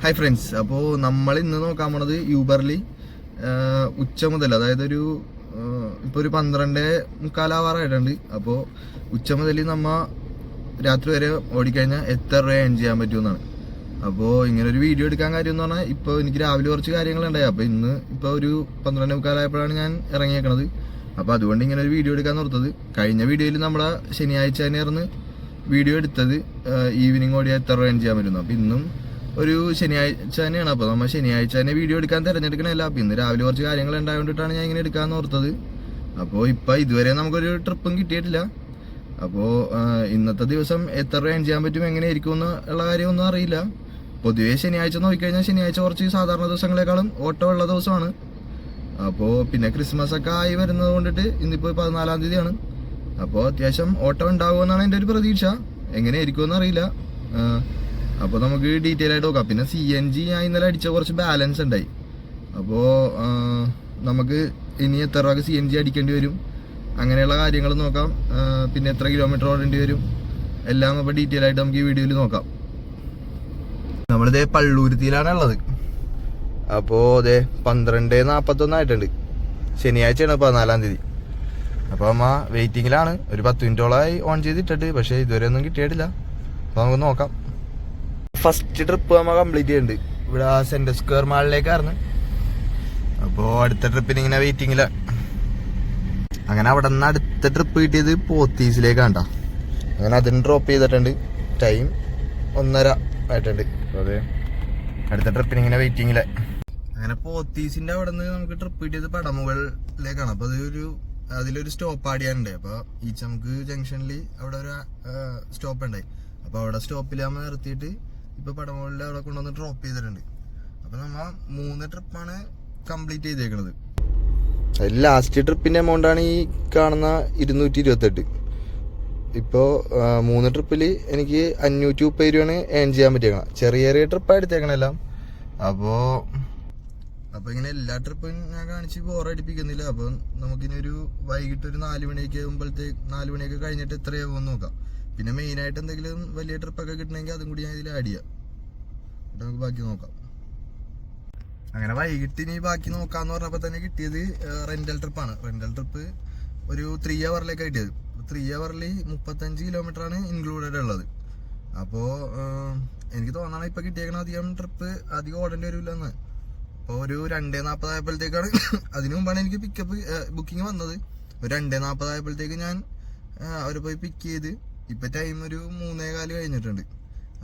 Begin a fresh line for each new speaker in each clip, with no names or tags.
Hi friends അപ്പോൾ നമ്മൾ ഇന്ന് നോക്കാൻ പോണത് യൂബർലി ഉച്ച മുതൽ അതായത് ഒരു ഇപ്പോൾ ഒരു പന്ത്രണ്ട് മുക്കാലാവാറായിട്ടുണ്ട് അപ്പോൾ ഉച്ച മുതൽ നമ്മ രാത്രി വരെ ഓടിക്കഴിഞ്ഞാൽ എത്ര രൂപ ഏൺ ചെയ്യാൻ പറ്റുമെന്നാണ് അപ്പോൾ ഇങ്ങനെ ഒരു വീഡിയോ എടുക്കാൻ കാര്യം എന്ന് പറഞ്ഞാൽ ഇപ്പോൾ എനിക്ക് രാവിലെ കുറച്ച് കാര്യങ്ങളുണ്ടായി അപ്പോൾ ഇന്ന് ഇപ്പോൾ ഒരു പന്ത്രണ്ട് മുക്കാലായപ്പോഴാണ് ഞാൻ ഇറങ്ങിയേക്കണത്. അപ്പോൾ അതുകൊണ്ട് ഇങ്ങനെ ഒരു വീഡിയോ എടുക്കാൻ നിർത്തത് കഴിഞ്ഞ വീഡിയോയിൽ നമ്മളെ ശനിയാഴ്ച തന്നെയായിരുന്നു വീഡിയോ എടുത്തത്. ഈവനിങ് ഓടിയാൽ എത്ര രൂപ ഏൺ ചെയ്യാൻ പറ്റുന്നു? അപ്പോൾ ഇന്നും ഒരു ശനിയാഴ്ച തന്നെയാണ്. അപ്പോൾ നമ്മൾ ശനിയാഴ്ച തന്നെ വീഡിയോ എടുക്കാൻ തിരഞ്ഞെടുക്കണമല്ല അപ്പൊ ഇന്ന് രാവിലെ കുറച്ച് കാര്യങ്ങൾ ഉണ്ടായതുകൊണ്ടിട്ടാണ് ഞാൻ ഇങ്ങനെ എടുക്കാമെന്ന് ഓർത്തത്. അപ്പോൾ ഇപ്പം ഇതുവരെ നമുക്കൊരു ട്രിപ്പും കിട്ടിയിട്ടില്ല. അപ്പോൾ ഇന്നത്തെ ദിവസം എത്ര രൂപ ചെയ്യാൻ പറ്റും എങ്ങനെയായിരിക്കും എന്ന് ഉള്ള കാര്യമൊന്നും അറിയില്ല. പൊതുവെ ശനിയാഴ്ച നോക്കിക്കഴിഞ്ഞാൽ ശനിയാഴ്ച കുറച്ച് സാധാരണ ദിവസങ്ങളെക്കാളും ഓട്ടോ ഉള്ള ദിവസമാണ്. അപ്പോൾ പിന്നെ ക്രിസ്മസ് ഒക്കെ ആയി വരുന്നത് കൊണ്ടിട്ട് ഇന്നിപ്പോൾ പതിനാലാം തീയതിയാണ്. അപ്പോൾ അത്യാവശ്യം ഓട്ടോ ഉണ്ടാകുമെന്നാണ് എന്റെ ഒരു പ്രതീക്ഷ. എങ്ങനെയായിരിക്കുമെന്ന് അറിയില്ല. അപ്പോൾ നമുക്ക് ഡീറ്റെയിൽ ആയിട്ട് നോക്കാം. പിന്നെ സി എൻ ജി ഞാൻ ഇന്നലെ അടിച്ച കുറച്ച് ബാലൻസ് ഉണ്ടായി. അപ്പോൾ നമുക്ക് ഇനി എത്ര രൂപ സി എൻ ജി അടിക്കേണ്ടി വരും? അങ്ങനെയുള്ള കാര്യങ്ങൾ നോക്കാം. പിന്നെ എത്ര കിലോമീറ്റർ ഓടേണ്ടി വരും? എല്ലാം അപ്പോൾ ഡീറ്റെയിൽ ആയിട്ട് നമുക്ക് ഈ വീഡിയോയിൽ നോക്കാം. നമ്മളിതേ പള്ളൂരുത്തിയിലാണ് ഉള്ളത്. അപ്പോൾ അതെ പന്ത്രണ്ട് നാൽപ്പത്തൊന്നായിട്ടുണ്ട് ശനിയാഴ്ചയാണ് പതിനാലാം തീയതി. അപ്പോൾ അമ്മ വെയിറ്റിങ്ങിലാണ് ഒരു പത്ത് മിനിറ്റോളമായി ഓൺ ചെയ്തിട്ടിട്ട് പക്ഷേ ഇതുവരെ ഒന്നും കിട്ടിയിട്ടില്ല. അപ്പോൾ നമുക്ക് നോക്കാം. ഫസ്റ്റ് ട്രിപ്പ് നമ്മ കംപ്ലീറ്റ് ചെയ്യുന്നുണ്ട് ഇവിടെ സെന്റർ സ്ക്വയർ മാളിലേക്കായിരുന്നു അപ്പോൾ അടുത്ത ട്രിപ്പിന് ഇങ്ങനെ വെയിറ്റിങ്ങിലാണ് അങ്ങനെ അവിടെ നിന്ന് അടുത്ത ട്രിപ്പ് കിട്ടിയത് പോത്തീസിലേക്കാണ് ട്ടോ. അങ്ങനെ അതിന് ഡ്രോപ്പ് ചെയ്തിട്ടുണ്ട്. ടൈം ഒന്നര ആയിട്ടുണ്ട്. അതെ. അടുത്ത ട്രിപ്പിന് ഇങ്ങനെ വെയിറ്റിങ്ങിലെ അങ്ങനെ പോത്തീസിന്റെ അവിടെ നിന്ന് നമുക്ക് ട്രിപ്പ് കിട്ടിയത് പടമുകളിലേക്കാണ്. അപ്പോൾ അതൊരു അതിലൊരു സ്റ്റോപ്പ് ആടിയാനുണ്ട്. അപ്പോൾ ഈ ചമുക്ക് ജംഗ്ഷനിൽ അവിടെ ഒരു സ്റ്റോപ്പ് ഉണ്ടായി. അപ്പോൾ അവിടെ സ്റ്റോപ്പിൽ നമ്മൾ നിർത്തിയിട്ട് ഇപ്പൊ പടമുകളിൽ അവിടെ കൊണ്ടുവന്ന് ഡ്രോപ്പ് ചെയ്തിട്ടുണ്ട്. അപ്പൊ നമ്മ മൂന്ന് ട്രിപ്പാണ് കംപ്ലീറ്റ് ചെയ്തേക്കുന്നത് അതിൽ ലാസ്റ്റ് ട്രിപ്പിന്റെ എമൗണ്ട് ആണ് ഈ കാണുന്ന ഇരുന്നൂറ്റി ഇരുപത്തെട്ട് ഇപ്പോൾ മൂന്ന് ട്രിപ്പിൽ എനിക്ക് അഞ്ഞൂറ്റി മുപ്പത് രൂപയാണ് ഏൺ ചെയ്യാൻ പറ്റിയേക്കണം. ചെറിയ ചെറിയ ട്രിപ്പാണ് എടുത്തേക്കണെല്ലാം. അപ്പോൾ അപ്പോൾ ഇങ്ങനെ എല്ലാ ട്രിപ്പും ഞാൻ കാണിച്ച് ബോറടിപ്പിക്കുന്നില്ല അപ്പോൾ നമുക്കിനി ഒരു വൈകിട്ട് ഒരു നാല് മണിയൊക്കെ ആകുമ്പോഴത്തേക്ക് നാല് മണിയൊക്കെ കഴിഞ്ഞിട്ട് എത്രയാകുമെന്ന് നോക്കാം. പിന്നെ മെയിനായിട്ട് എന്തെങ്കിലും വലിയ ട്രിപ്പൊക്കെ കിട്ടണമെങ്കിൽ അതും കൂടി ഞാൻ ഇതിൽ ആഡ് ചെയ്യാം. നമുക്ക് ബാക്കി നോക്കാം. അങ്ങനെ വൈകിട്ട് ഇനി ബാക്കി നോക്കാന്ന് പറഞ്ഞപ്പോൾ തന്നെ കിട്ടിയത് റെന്റൽ ട്രിപ്പാണ് റെന്റൽ ട്രിപ്പ് ഒരു ത്രീ അവറിലേക്ക് കിട്ടിയത്. ത്രീ അവറിൽ മുപ്പത്തഞ്ച് കിലോമീറ്റർ ആണ് ഇൻക്ലൂഡഡ് ഉള്ളത്. അപ്പോൾ എനിക്ക് തോന്നണം ഇപ്പൊ കിട്ടിയേക്കണ അധികം ട്രിപ്പ് അധികം ഓടേണ്ടി വരില്ല എന്ന് അപ്പോൾ ഒരു രണ്ടേ നാൽപ്പതായപ്പോഴത്തേക്കാണ് അതിനു മുമ്പാണ് എനിക്ക് പിക്കപ്പ് ബുക്കിംഗ് വന്നത്. ഒരു രണ്ടേ നാൽപ്പതായപ്പോഴത്തേക്ക് ഞാൻ അവർ പോയി പിക്ക് ചെയ്ത് ഇപ്പൊ ടൈം ഒരു മൂന്നേ കാൽ കഴിഞ്ഞിട്ടുണ്ട്.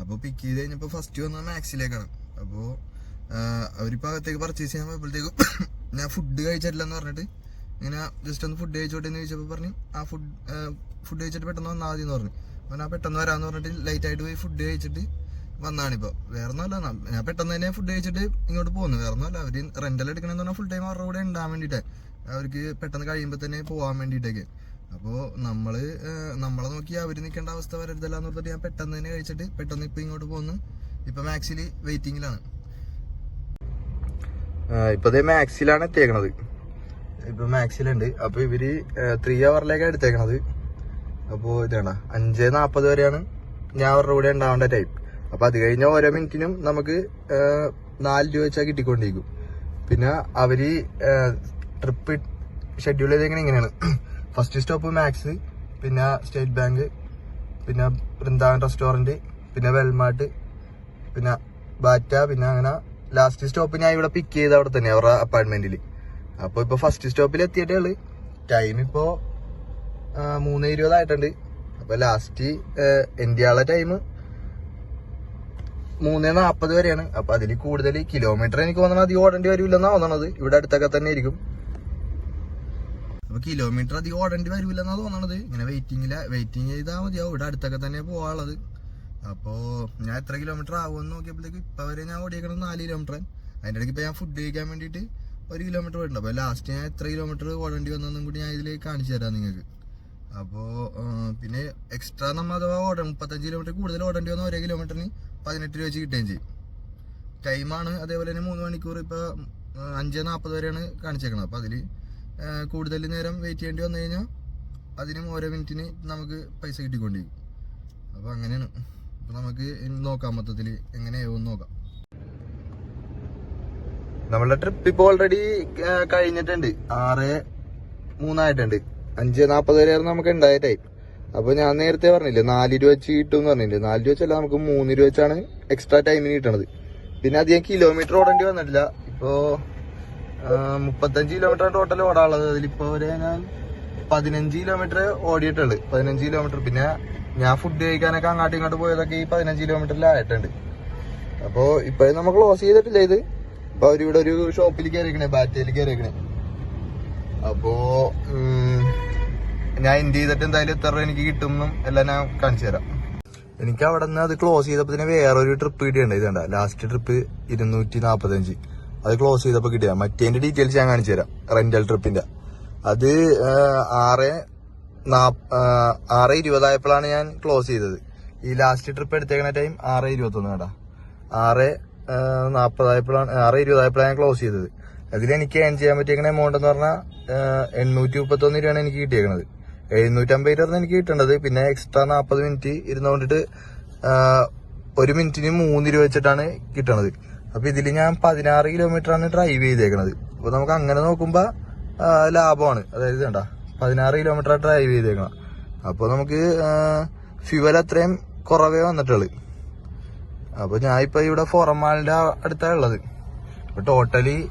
അപ്പോൾ പിക്ക് ചെയ്ത് കഴിഞ്ഞപ്പോൾ ഫസ്റ്റ് വന്ന മാക്സിലേക്കാണ്. അപ്പോൾ അവരിപ്പോൾ അകത്തേക്ക് പർച്ചേസ് ചെയ്യാൻ പോയപ്പോഴത്തേക്കും ഞാൻ ഫുഡ് കഴിച്ചിട്ടില്ലെന്ന് പറഞ്ഞിട്ട് ഇങ്ങനെ ജസ്റ്റ് ഒന്ന് ഫുഡ് കഴിച്ചോട്ടെ എന്ന് ചോദിച്ചപ്പോൾ പറഞ്ഞു ആ ഫുഡ് ഫുഡ് കഴിച്ചിട്ട് പെട്ടെന്ന് വന്നാൽ മതി എന്ന് പറഞ്ഞു. അപ്പോൾ ഞാൻ പെട്ടെന്ന് വരാമെന്ന് പറഞ്ഞിട്ട് ലൈറ്റ് ആയിട്ട് പോയി ഫുഡ് കഴിച്ചിട്ട് വന്നാണിപ്പോൾ വേറെ ഒന്നുമല്ല ഞാൻ പെട്ടെന്ന് തന്നെ ഫുഡ് കഴിച്ചിട്ട് ഇങ്ങോട്ട് പോകുന്നു വേറെ ഒന്നുമല്ല അവർ റെന്റൽ എടുക്കണമെന്ന് പറഞ്ഞാൽ ഫുൾ ടൈം അവരുടെ കൂടെ ഉണ്ടാകാൻ വേണ്ടിയിട്ടേ. അവർക്ക് പെട്ടെന്ന് കഴിയുമ്പോൾ തന്നെ പോകാൻ വേണ്ടിയിട്ടൊക്കെ. അപ്പോൾ നമ്മൾ നമ്മളെ നോക്കി അവർ നിൽക്കേണ്ട അവസ്ഥ വരരുതല്ല എന്ന് പറഞ്ഞിട്ട് ഞാൻ പെട്ടെന്ന് തന്നെ കഴിച്ചിട്ട് പെട്ടെന്ന് ഇപ്പം ഇങ്ങോട്ട് പോകുന്നു ഇപ്പം മാക്സിൽ വെയിറ്റിങ്ങിലാണ്. ഇപ്പൊ മാക്സിലാണ് എത്തിയേക്കണത്. ഇപ്പൊ മാക്സിലുണ്ട്. അപ്പൊ ഇവർ ത്രീ അവറിലേക്കാണ് എടുത്തേക്കണത്. അപ്പോ ഇതാണ് അഞ്ച് നാപ്പത് വരെയാണ് ഞാൻ അവരുടെ കൂടെ ഉണ്ടാവേണ്ട ടൈം അപ്പൊ അത് കഴിഞ്ഞ ഓരോ മിനിറ്റിനും നമുക്ക് നാല് രൂപ വെച്ചാൽ കിട്ടിക്കൊണ്ടിരിക്കും. പിന്നെ അവർ ട്രിപ്പ് ഷെഡ്യൂൾ ചെയ്തേക്കണ ഇങ്ങനെയാണ്. ഫസ്റ്റ് സ്റ്റോപ്പ് മാക്സ് പിന്നെ സ്റ്റേറ്റ് ബാങ്ക് പിന്നെ വൃന്ദാവൻ റെസ്റ്റോറന്റ് പിന്നെ വെൽമാർട്ട് പിന്നെ ബാറ്റ പിന്നെ അങ്ങനെ ലാസ്റ്റ് സ്റ്റോപ്പ് ഞാൻ ഇവിടെ പിക്ക് ചെയ്ത് അവിടെ തന്നെ അവരുടെ അപ്പാർട്ട്മെന്റിൽ അപ്പൊ ഇപ്പൊ ഫസ്റ്റ് സ്റ്റോപ്പിൽ എത്തിയിട്ടേ ഉള്ളു. ടൈം ഇപ്പോ മൂന്ന് ഇരുപതായിട്ടുണ്ട് അപ്പൊ ലാസ്റ്റ് ഇന്ത്യയുടെ ടൈം മൂന്ന് നാപ്പത് വരെയാണ്. അപ്പൊ അതിൽ കൂടുതൽ കിലോമീറ്റർ എനിക്ക് തോന്നണം അധികം ഓടേണ്ടി വരില്ലെന്നാ തോന്നണത്. ഇവിടെ അടുത്തൊക്കെ തന്നെ ആയിരിക്കും. അപ്പൊ കിലോമീറ്റർ അധികം ഓടേണ്ടി വരില്ലെന്നാ തോന്നണത്. ഇങ്ങനെ വെയിറ്റിംഗില വെയിറ്റിംഗ് ചെയ്താൽ മതിയാവും. ഇവിടെ അടുത്തൊക്കെ തന്നെ പോവാനുള്ളത്. അപ്പോ ഞാൻ എത്ര കിലോമീറ്റർ ആവുമെന്ന് നോക്കിയപ്പോഴത്തേക്ക് ഇപ്പൊ വരെ ഞാൻ ഓടിയേക്കണം നാല് കിലോമീറ്റർ അതിന്റെ ഇടയ്ക്ക് ഇപ്പൊ ഞാൻ ഫുഡ് കഴിക്കാൻ വേണ്ടിയിട്ട് ഒരു കിലോമീറ്റർ പോയിട്ടുണ്ട്. അപ്പൊ ലാസ്റ്റ് ഞാൻ എത്ര കിലോമീറ്റർ ഓടേണ്ടി വന്നതെന്നും കൂടി ഞാൻ ഇതിലേക്ക് കാണിച്ചു തരാം നിങ്ങൾക്ക്. അപ്പോ പിന്നെ എക്സ്ട്രാ നമ്മ അഥവാ ഓടണം മുപ്പത്തഞ്ച് കിലോമീറ്റർ കൂടുതൽ ഓടേണ്ടി വന്ന ഒരേ കിലോമീറ്ററിന് പതിനെട്ട് രൂപ വെച്ച് കിട്ടുകയും ചെയ്യും. ടൈമാണ് അതേപോലെ തന്നെ മൂന്ന് മണിക്കൂർ ഇപ്പൊ അഞ്ച് നാൽപ്പത് വരെയാണ് കാണിച്ചേക്കണത്. അപ്പൊ അതിൽ കൂടുതൽ നേരം വെയിറ്റ് ചെയ്യേണ്ടി വന്നു കഴിഞ്ഞാൽ അതിനും ഓരോ മിനിറ്റിന് നമുക്ക് പൈസ കിട്ടിക്കൊണ്ടിരിക്കും. അപ്പോൾ അങ്ങനെയാണ്. അപ്പോൾ നമുക്ക് നോക്കാം മൊത്തത്തിൽ എങ്ങനെയാവും നോക്കാം. നമ്മളുടെ ട്രിപ്പ് ഇപ്പോൾ ഓൾറെഡി കഴിഞ്ഞിട്ടുണ്ട്. ആറ് മൂന്നായിട്ടുണ്ട്. അഞ്ച് വരെ ആയിരുന്നു നമുക്ക് ഉണ്ടായ ടൈം അപ്പൊ ഞാൻ നേരത്തെ പറഞ്ഞില്ലേ നാല് രൂപ വെച്ച് കിട്ടും എന്ന് പറഞ്ഞില്ലേ. നാല് രൂപ വെച്ചല്ല നമുക്ക് മൂന്ന് രൂപ വെച്ചാണ് എക്സ്ട്രാ ടൈമിന് കിട്ടണത്. പിന്നെ അധികം കിലോമീറ്റർ ഓടേണ്ടി വന്നിട്ടില്ല. ഇപ്പോ ആ, മുപ്പത്തഞ്ച് കിലോമീറ്റർ ടോട്ടൽ ഓടാനുള്ളത്. അതിലിപ്പോ വരെ ഞാൻ പതിനഞ്ച് കിലോമീറ്റർ ഓടിയിട്ടുള്ളു പതിനഞ്ച് കിലോമീറ്റർ പിന്നെ ഞാൻ ഫുഡ് കഴിക്കാനൊക്കെ അങ്ങോട്ടും ഇങ്ങോട്ട് പോയതൊക്കെ ഈ പതിനഞ്ച് കിലോമീറ്ററിലായിട്ടുണ്ട് അപ്പോ ഇപ്പോഴും നമ്മൾ ക്ലോസ് ചെയ്തിട്ടില്ല ഇത്. അപ്പൊ അവരിവിടെ ഒരു ഷോപ്പിൽ കയറിക്കണേ ബാറ്റയിൽ കയറിക്കണേ അപ്പോ ഞാൻ എന്ത് ചെയ്തിട്ട് എന്തായാലും എത്ര രൂപ എനിക്ക് കിട്ടുമെന്നും എല്ലാം ഞാൻ കാണിച്ചു തരാം. എനിക്ക് അവിടെ നിന്ന് അത് ക്ലോസ് ചെയ്തപ്പോ തന്നെ വേറൊരു ട്രിപ്പ് കിട്ടിയുണ്ട് ഇതുണ്ട ലാസ്റ്റ് ട്രിപ്പ് ഇരുന്നൂറ്റി നാപ്പത്തഞ്ച് അത് ക്ലോസ് ചെയ്തപ്പോ കിട്ടിയ മറ്റേന്റെ ഡീറ്റെയിൽസ് ഞാൻ കാണിച്ചു തരാം. റെന്റൽ ട്രിപ്പിന്റെ അത് ആറ് ആറ് ഇരുപതായപ്പോഴാണ് ഞാൻ ക്ലോസ് ചെയ്തത്. ഈ ലാസ്റ്റ് ട്രിപ്പ് എടുത്തേക്കുന്ന ടൈം ആറ് ഇരുപത്തൊന്ന് കേട്ടാ. ആറ് നാപ്പതായപ്പോഴാണ് ആറ് ഇരുപതായപ്പോഴാണ് ഞാൻ ക്ലോസ് ചെയ്തത്. അതിൽ എനിക്ക് ഏൺ ചെയ്യാൻ പറ്റിയേക്കുന്ന എമൗണ്ട് എന്ന് പറഞ്ഞാൽ എണ്ണൂറ്റി മുപ്പത്തൊന്ന് രൂപയാണ് എനിക്ക് കിട്ടിയേക്കുന്നത് എഴുന്നൂറ്റമ്പത് രൂപ എനിക്ക് കിട്ടേണ്ടത്. പിന്നെ എക്സ്ട്രാ നാൽപ്പത് മിനിറ്റ് ഇരുന്നുകൊണ്ടിട്ട് ഒരു മിനിറ്റിന് മൂന്ന് രൂപ വെച്ചിട്ടാണ് കിട്ടണത്. അപ്പൊ ഇതിൽ ഞാൻ പതിനാറ് കിലോമീറ്റർ ആണ് ഡ്രൈവ് ചെയ്തേക്കണത്. അപ്പൊ നമുക്ക് അങ്ങനെ നോക്കുമ്പോ ലാഭമാണ്. അതായത് വേണ്ട പതിനാറ് കിലോമീറ്റർ ഡ്രൈവ് ചെയ്തേക്കണം. അപ്പൊ നമുക്ക് ഫ്യുവൽ അത്രയും കുറവേ വന്നിട്ടുള്ളു. അപ്പൊ ഞാൻ ഇപ്പൊ ഇവിടെ ഫോറമാളിന്റെ അടുത്താണ് ഉള്ളത്. അപ്പൊ ടോട്ടലി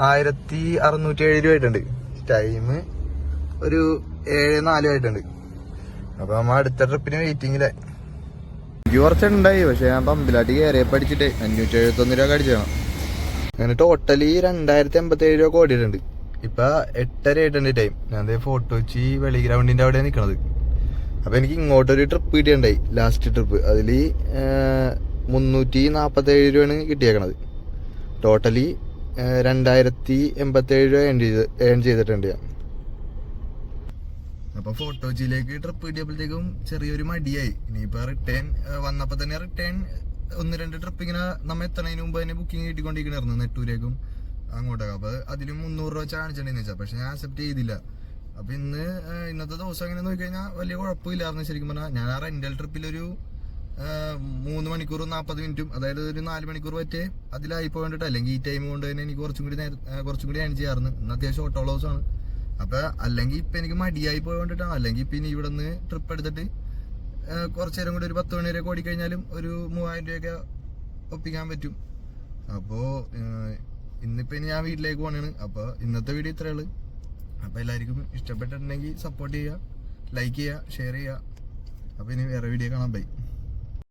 ആയിരത്തി അറുന്നൂറ്റി ഏഴ് രൂപ ആയിട്ടുണ്ട്. ടൈം ഒരു ഏഴ് നാലും ആയിട്ടുണ്ട്. അപ്പൊ നമ്മൾ അടുത്ത ട്രിപ്പിന് വെയിറ്റിംഗിലെ എനിക്ക് കുറച്ചുണ്ടായി പക്ഷെ ഞാൻ പമ്പിലാട്ടി കയറി അടിച്ചിട്ട് അഞ്ഞൂറ്റി എഴുപത്തൊന്ന് രൂപ അടിച്ചാണ് അങ്ങനെ ടോട്ടലി രണ്ടായിരത്തി എൺപത്തി ഏഴ് രൂപ ഓടിയിട്ടുണ്ട് ഇപ്പൊ എട്ടര ആയിട്ടുണ്ട് ടൈം ഞാൻ ഫോട്ടോ വെച്ച് വെളി ഗ്രൗണ്ടിന്റെ അവിടെ നിൽക്കണത് അപ്പൊ എനിക്ക് ഇങ്ങോട്ടൊരു ട്രിപ്പ് കിട്ടിയിട്ടുണ്ടായി ലാസ്റ്റ് ട്രിപ്പ് അതിൽ മുന്നൂറ്റി നാൽപ്പത്തേഴ് രൂപയാണ് കിട്ടിയേക്കണത്. ടോട്ടലി രണ്ടായിരത്തി എൺപത്തി ഏഴ് രൂപ ഏൺ ചെയ്ത് ഏൺ ചെയ്തിട്ടുണ്ട് ഞാൻ. അപ്പൊ ഫോട്ടോജിയിലേക്ക് ട്രിപ്പ് കിട്ടിയപ്പോഴത്തേക്കും ചെറിയൊരു മടിയായി. ഇനിയിപ്പോ റിട്ടേൺ വന്നപ്പോ തന്നെ റിട്ടേൺ ഒന്ന് രണ്ട് ട്രിപ്പ് ഇങ്ങനെ നമ്മ എത്തണതിന് മുമ്പ് തന്നെ ബുക്കിംഗ് കിട്ടിക്കൊണ്ടിരിക്കണായിരുന്നു നെട്ടൂരേക്കും അങ്ങോട്ടേക്ക്. അപ്പൊ അതിലും മുന്നൂറ് രൂപ വെച്ച് കാണിച്ചിട്ടുണ്ടെന്ന് വെച്ചാൽ പക്ഷെ ഞാൻ അക്സെപ്റ്റ് ചെയ്തില്ല. അപ്പൊ ഇന്ന് ഇന്നത്തെ ദിവസം അങ്ങനെ നോക്കി കഴിഞ്ഞാൽ വലിയ കുഴപ്പമില്ലായിരുന്നു ശരിക്കും പറഞ്ഞാൽ ഞാൻ ആ റെന്റൽ ട്രിപ്പിലൊരു മൂന്ന് മണിക്കൂർ നാൽപ്പത് മിനിറ്റും അതായത് ഒരു നാല് മണിക്കൂർ പറ്റേ അതിലായി പോയിട്ട് അല്ലെങ്കിൽ ഈ ടൈം കൊണ്ട് തന്നെ എനിക്ക് കുറച്ചും കൂടി കുറച്ചും കൂടി ഏൺ ചെയ്യാറുണ്ട് ഇന്ന് അത്യാവശ്യം ഓട്ടോ ലോസ് ആണ്. അപ്പൊ അല്ലെങ്കിൽ ഇപ്പൊ എനിക്ക് മടിയായി പോയോണ്ടിട്ടാണ് അല്ലെങ്കിൽ പിന്നെ ഇവിടെ നിന്ന് ട്രിപ്പ് എടുത്തിട്ട് കുറച്ചു നേരം കൂടി ഒരു പത്ത് മണി വരെ ഓടിക്കഴിഞ്ഞാലും ഒരു മൂവായിരം രൂപയൊക്കെ ഒപ്പിക്കാൻ പറ്റും. അപ്പോ ഇന്നിപ്പോ ഇനി ഞാൻ വീട്ടിലേക്ക് പോകണാണ് അപ്പൊ ഇന്നത്തെ വീഡിയോ ഇത്രയേ ഉള്ളൂ. അപ്പൊ എല്ലാവർക്കും ഇഷ്ടപ്പെട്ടിട്ടുണ്ടെങ്കിൽ സപ്പോർട്ട് ചെയ്യുക ലൈക്ക് ചെയ്യുക ഷെയർ ചെയ്യുക. അപ്പൊ ഇനി വേറെ വീഡിയോ കാണാൻ ബൈ